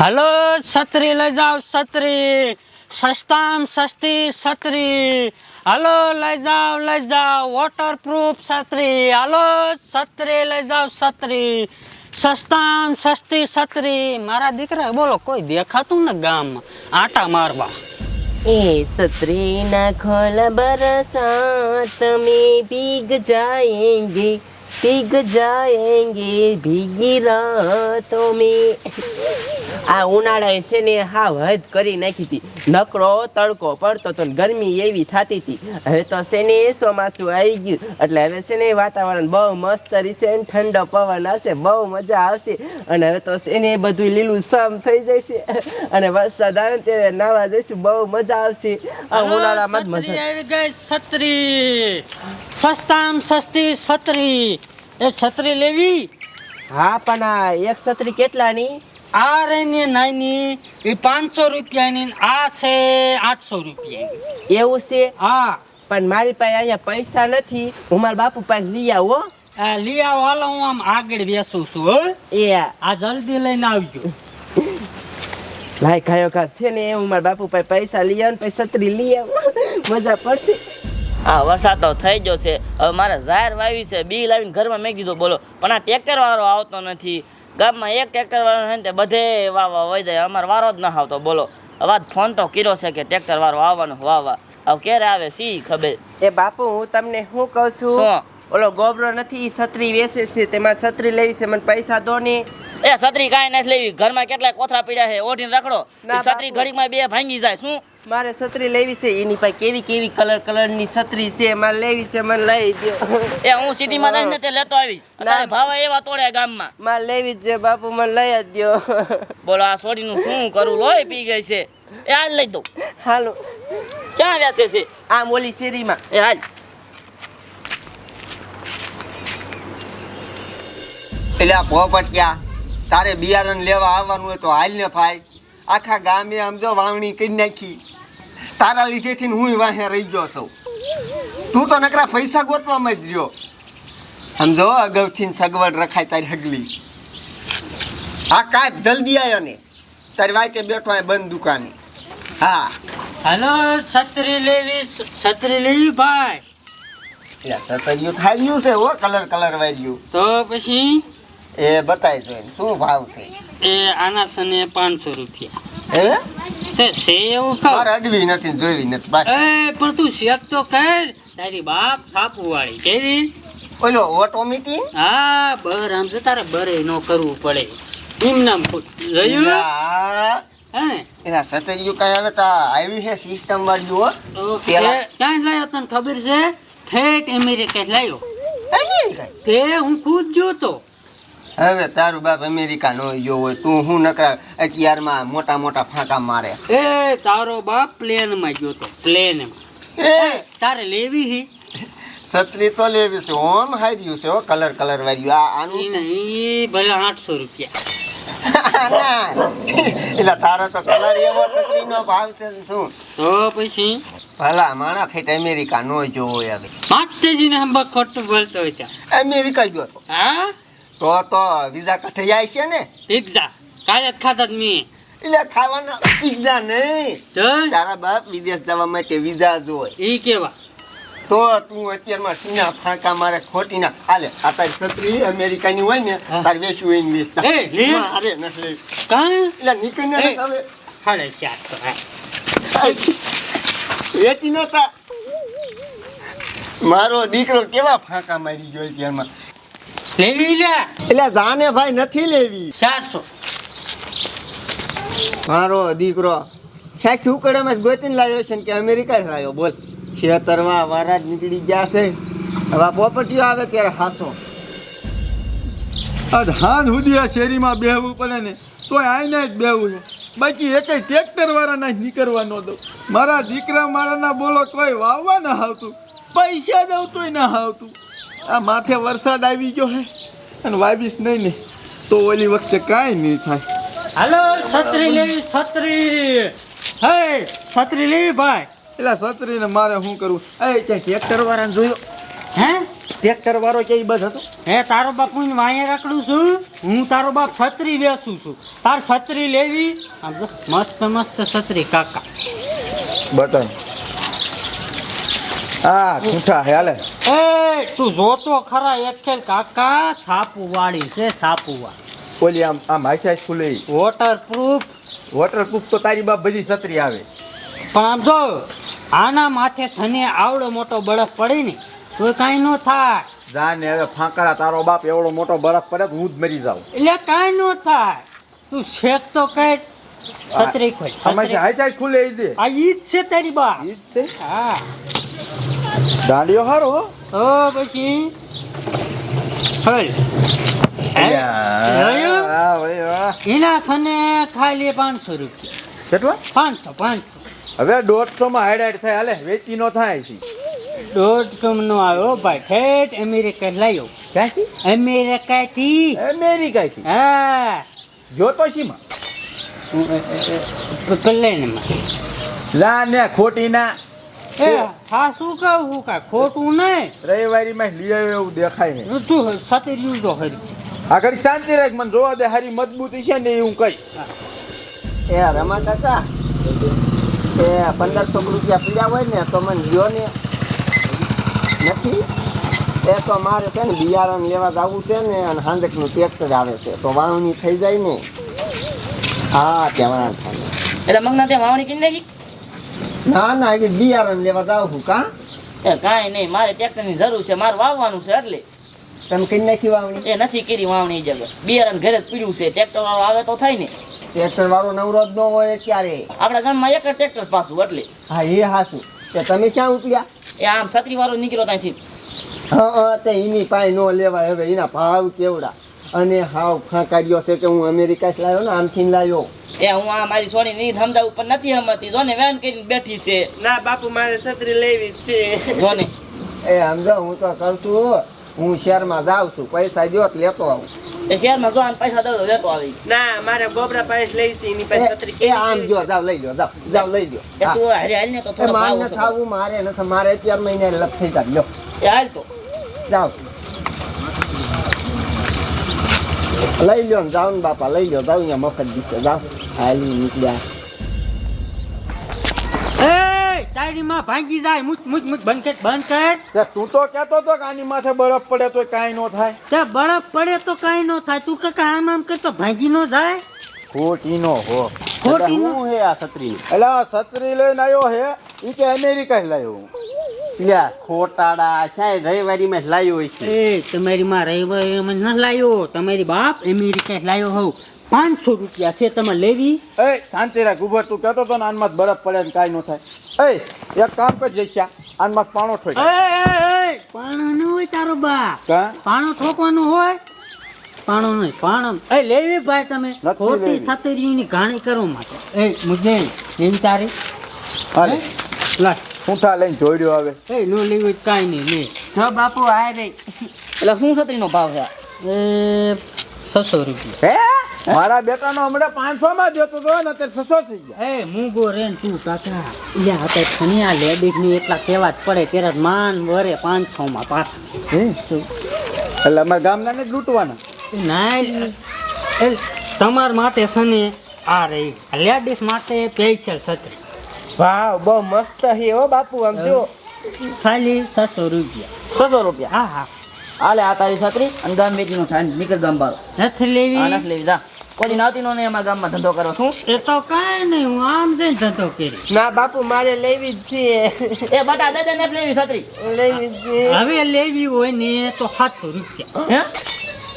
Hello, છત્રી લઈ જાઓ, છત્રી. સસ્તામ સસ્તી છત્રી. હલો, લઈ જાઓ લઈ જાઓ વોટરપ્રૂફ છત્રી. હલો, છત્રી લઈ જાઓ, છત્રી. સસ્તામ સસ્તી છત્રી. મારા દીકરા, બોલો, કોઈ દેખાતું ને ગામમાં? આટા મારવા. એ છત્રી ના ખોલ બરસાત મે ભીગ જાયેંગે ભીગ જાયેંગે, ભીગી રાતો મે. આ ઉનાળાએ છે ને હાવ હદ કરી નાખી હતી. નકરો તડકો પડતો તો ગરમી એવી થતી હતી. હવે તો છે ને ચોમાસું આવી ગયું. એટલે હવે છે ને વાતાવરણ બહુ મસ્ત રહેશે ને ઠંડો પવન આવશે બહુ મજા આવશે. અને હવે તો છે ને બધું લીલું સમ થઈ જશે. અને વરસાદ આવે ત્યારે નાવા જઈશું બહુ મજા આવશે. આ ઉનાળામાં જ મજા આવી ગઈ છત્રી. સસ્તામ સસ્તી છત્રી. એ છત્રી લેવી? હા પણ આ એક છત્રી કેટલાની? આ રહીને નાની એ પાંચસો રૂપિયાની આ છે આઠસો રૂપિયાની. એવું છે? હા. પણ મારી પાસે અહીંયા પૈસા નથી. હું મારા બાપુ પાસે લઈ આવો લઈ આવો હાલો હું આમ આગળ બેસું છું હો. એ. આ જલ્દી લઈને આવજો. લાય ખાયો ખા છે ને હું મારા બાપુ પાસે પૈસા લઈ આવું પછી છત્રી લઈ આવું. મજા પડશે. હા વરસાદ તો થઈ ગયો છે. હવે મારે ઝાર વાવી છે બી લાવીને ઘરમાં મેં કીધું બોલો. પણ આ ટ્રેક્ટર વાળો આવતો નથી. ગામમાં એક ટ્રેક્ટર વાળો છે ને તે બધે વાવા વહી જાય. અમારે વારો જ ન આવતો. બોલો અવાજ ફોન તો કર્યો છે કે ટ્રેક્ટર વાળો આવવાનો વાવા હવે ક્યારે આવે સી ખબર? એ બાપુ હું તમને શું કહું છું? ઓલો ગોબરો નથી છત્રી વેચે છે. તેમાં છત્રી લેવી છે મને પૈસા દો ને. એ છત્રી કાંઈ નથી લેવી. ઘરમાં કેટલાય કોથળા પડ્યા છે. ઓઢીને રખડો. છત્રી ઘડીકમાં ઘડીમાં બે ભાંગી જાય. શું? મારે છત્રી લેવી છે એની પાસે કેવી કેવી કલર કલરની છત્રી છે મારે લેવી છે મને લઈ દો એ હું સિટીમાં જઈને તે લેતો આવીશ. અત્યારે ભાવ એવા તોડે ગામમાં. મારે લેવી જ છે બાપુ મને લઈ જ દો બોલો આ સોડીનું શું કરું? લોહી પી ગઈ છે. એ હાલ લઈ દઉં. હાલો. ક્યાં વ્યાસે છે આમ ઓલી શેરીમાં. એ હાલ. એટલે પોપટ ક્યાં તારે બિયારણ લેવા આવવાનું હોય તો હાલ ને ફાય આખા ગામે આમ જો વાવણી કરી નાખી. તારા લીધેથી હું વાહે રહી ગયો છું. તું તો નકરા પૈસા ગોતવામાં જ રહ્યો. સમજો અગાઉથી સગવડ રખાય તારી હગલી. હા કાંઈ જલ્દી આવ્યો ને તારી વાટે બેઠો આ બંધ દુકાને. હા. હલો છત્રી લેવી છત્રી લેવી ભાઈ? છત્રીયું થાય ગયું છે હો કલર કલર વાળ્યું તો પછી? એ બતાવી જો શું ભાવ છે? એ આના સને પાંચસો રૂપિયા. હે? તે છે એવું કહું? મારે અડવી નથી જોઈવી નથી બસ એ પણ તું શેક તો કર. તારી બાપ છાપુ વાળી કેવી ઓલો ઓટોમેટિક હા બર આમ તો તારે બરે ન કરવું પડે. એમ નામ રહ્યું? હે? એના સતરિયું કઈ હવે તા આવી છે સિસ્ટમ વાળ્યું હો. ક્યાં લાયો તને ખબર છે? ઠેઠ અમેરિકા લાયો. તે હું ખુદ જોતો. હવે તારું બાપ અમેરિકા નો ગયો હોય તું હું નકરા અત્યારમાં મોટા મોટા ફાંકા મારે. એ તારો બાપ પ્લેનમાં તો પ્લેનમાં. એ! તારે લેવી હી? છત્રી તો લેવી છે ઓમ હાર્યું છે હો કલર કલર વાળ્યું. આ આનું નહીં ભલે આઠસો રૂપિયા. એટલે તારો તો કલર એવો છત્રીનો ભાવ છે ને શું? તો પછી? ભલા માણા ખેત અમેરિકા નો જો હોય હવે. માતાજીને હંબા ખોટું બોલતો હોય ત્યાં. અમેરિકા ગયો હા? તો તો વિઝા કઠે જાય છે ને? પિઝા. કાલે જ ખાતા જ મેં. એટલે ખાવાના પીઝા નહીં. તારા બાપ વિદેશ જવા માટે વિઝા જોય એ કેવા? તો તું અત્યારમાં સીના ફાંકા મારે ખોટી ના ખાલે આ તારી છત્રી અમેરિકાની હોય ને. તાર વેચવું હોય ને વેચતા. અરે નથી કાં? એટલે નીકળીને હવે હાડે ચારસો હા વેચી નતા મારો દીકરો કેવા ફાંકા મારી ગયો અત્યારમાં? લેવી લે એટલે જાને ભાઈ નથી લેવી. ચારસો. મારો દીકરો. સાહેબ શું કરે? મેં ગોતીને લાવ્યો છે કે અમેરિકા જ લાવ્યો. બોલ. ખેતરમાં વારા જ નીકળી ગયા છે. હવે પોપટીઓ આવે ત્યારે હાસો આ ધાન સુધી આ શેરીમાં બેહવું પડે ને તો આઈને જ બેહવું છે. બાકી એક ટ્રેક્ટર વાળાના જ નીકળવા ન દઉં. મારા દીકરા મારાના બોલો કોઈ વાવવા ના આવતું. પૈસા દઉં તોય ના આવતું. આ માથે વરસાદ આવી ગયો હે અને વાવીશ નહીં ને તો ઓલી વખતે કાંઈ નહીં થાય. હાલો છત્રી લેવી છત્રી. હે છત્રી લેવી ભાઈ. એટલે છત્રીને મારે શું કરવું? એ ત્યાં ટ્રેક્ટર વાળાને જોયો? હે? ટ્રેક્ટર વાળો કે બસ હતો? હે તારો બાપ હું વાંહે રખડું છું? હું તારો બાપ છત્રી વેચું છું. તાર છત્રી લેવી? આમ જો મસ્ત મસ્ત છત્રી કાકા. બતા હા ઠૂઠા હે હાલે. એ તું જોતો ખરા એક ખેલ કાકા સાપુ વાળી છે સાપુવા ઓલી આમ આમ હાઈસ હાઈસ ખુલે વોટર પ્રૂફ વોટરપ્રૂફ તો તારી બાપ બધી છત્રી આવે. પણ આમ જો આના માથે છને આવડો મોટો બરફ પડી ને તો કાંઈ ન થાય. જાને હવે ફાંકરા તારો બાપ એવડો મોટો બરફ પડે તો હું જ મરી જાઉં. એટલે કાંઈ ન થાય. તું શેક તો કઈ છત્રી ખોલ સમય છત્રી. હાઈસ હાઈસ ખુલે ઈ દે. આ ઈદ છે તારી બા ઈદ છે? હા. દાંડિયો હારો હો. પછી? ખોલ હે? જોયું? હા ભાઈ વાહ. એના સને ખાલી પાંચસો રૂપિયા. કેટલા? પાંચસો પાંચસો. હવે દોઢસો માં હાઈડ હાઈડ થાય. હાલે વેચી નો થાય છે દોઢસો નો આવ્યો ભાઈ. ઠેઠ અમેરિકા લાવ્યો ક્યાંથી? અમેરિકાથી. અમેરિકાથી? હા. જોતો શીમાં. કલ્યાણમાં. લા ને ખોટી ના એ હા શું કહું હું કા ખોટું નહીં. રવિવારી માં લઈ આવ્યો એવું દેખાય છે તું સતી રહ્યું તો હરી આ ઘડી શાંતિ રાખ મને જોવા દે હારી મજબૂતી છે ને એ હું કહીશ. એ રમા કાકા એ પંદરસો રૂપિયા પીડ્યા હોય ને તો મને દો ને. નથી? એ તો મારે છે ને બિયારણ લેવા જવું છે ને અને હાંડકનું ટ્રેક્ટર આવે છે. તો વાવણી થઈ જાય ને. હા ત્યાં થાય. એટલે મગના ત્યાં વાવણી કરી નાખી? ના ના એ બિયારણ લેવા જાવ છું કા? એ કાંઈ નહીં મારે ટ્રેક્ટરની જરૂર છે મારે વાવવાનું છે એટલે. તમે કઈ નાખી વાવણી? એ નથી કરી વાવણી જગત. બિયારણ ઘરે જ પીડ્યું છે ટ્રેક્ટર વાળો આવે તો થાય ને. ટ્રેક્ટર વાળો નવરો જ ન હોય ક્યારે? આપણા ગામમાં એક જ ટ્રેક્ટર પાછું એટલે. હા એ હાસું કે તમે શ્યાં ઉપડ્યા એ આમ છત્રી વાળો નીકળ્યો ત્યાંથી. હા તે એની પાસે ન લેવાય હવે એના ભાવ કેવડા? અને હાવ ખાંકાર્યો છે કે હું અમેરિકા લાવ્યો ને આમથી લાવ્યો. એ હું આ મારી સોની ની સમજાવું પણ નથી સમજતી. જોને વેન કરીને બેઠી છે. ના બાપુ મારે છત્રી લેવી જ છે. જોને. એ સમજો હું તો કહું છું હું શહેરમાં જાઉં છું પૈસા જો લેતો આવું. એ શહેરમાં જો આને પૈસા દઉં લેતો આવી. ના મારે ગોબરા પૈસા લઈ છે એની પાસે છત્રી એ આમ જો જાવ લઈ લો જાવ જાવ લઈ લો એ. તું હારે હાલ ને તો થોડો મારે ન થાવું મારે નથી મારે અત્યાર મહિને લપ થઈ જાય. લો એ હાલ તો. જાવ. લઈ લ્યો ને જાવ ને બાપા લઈ લ્યો જાવ અહીંયા મફત દીશે જાવ હાલી નીકળ્યા એ તારી માં ભાંગી જાય મુચ મુચ મુચ બંધ કર બંધ કર. તે તું કહેતો તો કે આની માથે બરફ પડે તો કાંઈ નો થાય. તે બરફ પડે તો કાંઈ નો થાય. તું કાકા આમ આમ કરતો ભાંગી નો જાય? ખોટી નો હો. ખોટી નો? હે આ છત્રી? એટલે છત્રી લઈને આવ્યો હે ઈ કે અમેરિકા લાવ્યો લ્યા ખોટાડા છે રવિવારી માં લાવ્યો હોય છે. એ તમારી માં રવિવાર ન લાયો. તમારી બાપ અમેરિકા લાયો હોઉં. પાંચસો રૂપિયા છે તમે લેવી. એ શાંતિ રાખ ઉભર તું કહેતો હતો ને આનમાં બરફ પડે ને કાંઈ ન થાય. એ એક કામ કર જઈશા આનમાં પાણો ન હોય તારો બા પાણો ઠોકવાનું હોય? પાણો નહીં પાણો એ લેવી ભાઈ તમે. ખોટી છતરીની ઘાણી કરો માટે એ મુજે લેવી તારી હાલે. હે? ઠૂંઠા લઈને જોડ્યો આવે? એ નો લેવું તો કાંઈ નહીં જો બાપુ આ રે. એટલે શું છત્રીનો ભાવ છે? એ છસો રૂપિયા. હે? મારા બેટાનો હમણાં પાંચસો માં જોતો હતો ને અત્યારે છસો થઈ ગયા. એ મૂંગો રે ને તું કાકા. એટલે આપણે ખનિયા લેડીઝની એટલા કહેવા જ પડે ત્યારે જ માન વરે પાંચસો માં પાછા એટલે અમારા ગામના ને લૂંટવાના. એ ના એ તમાર માટે શનિ આ રહી લેડીઝ માટે સ્પેશિયલ છત્રી. વાહ બહુ મસ્ત હે હો બાપુ આમ જો. ખાલી છસો રૂપિયા. છસો રૂપિયા? હા હા. આલે આ તારી છત્રી અને ગામ વેચીનો થાય નીકળ ગામ બાર નથી લેવી? નથી લેવી જા. કોઈ નાવતી નો નહીં અમારા ગામમાં ધંધો કરો શું? એ તો કાંઈ નહીં હું આમ જઈને ધંધો કરી ના બાપુ મારે લેવી જ છે. એ બટા દાદા ને નથી લેવી છત્રી. લેવી જ છે. હવે લેવી હોય ને તો સાતસો રૂપિયા. હે?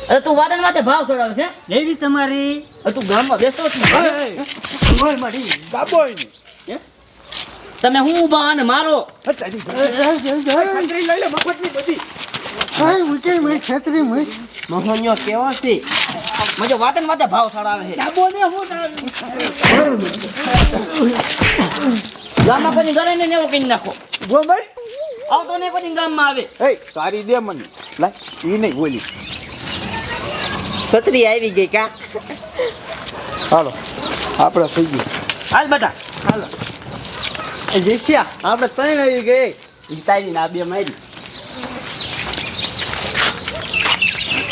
અરે તું વાદન માટે ભાવ છોડાવે છે? લેવી તમારી. અરે તું ગામમાં બેસો જ નહીં. મારી હે? તમે હું ઊભા અને મારો? છત્રી લઈ લે મફતની બધી મહોન્યો કેવો છે? મજો વાતન વાતે ભાવ સડાવે છે. ગામમાં કોઈ ઘરે ને એવો કઈ નાખો. ગોમર આવતો ને કોઈ ગામમાં આવે. એ તારી દે મને. લાય ઈ નહીં બોલી. છત્રી આવી ગઈ કા? હાલો આપણે થઈ ગયું. હાલ બેટા. જેસ્યા આપણે ત્રણ આવી ગઈ. તારી ના બે મારી.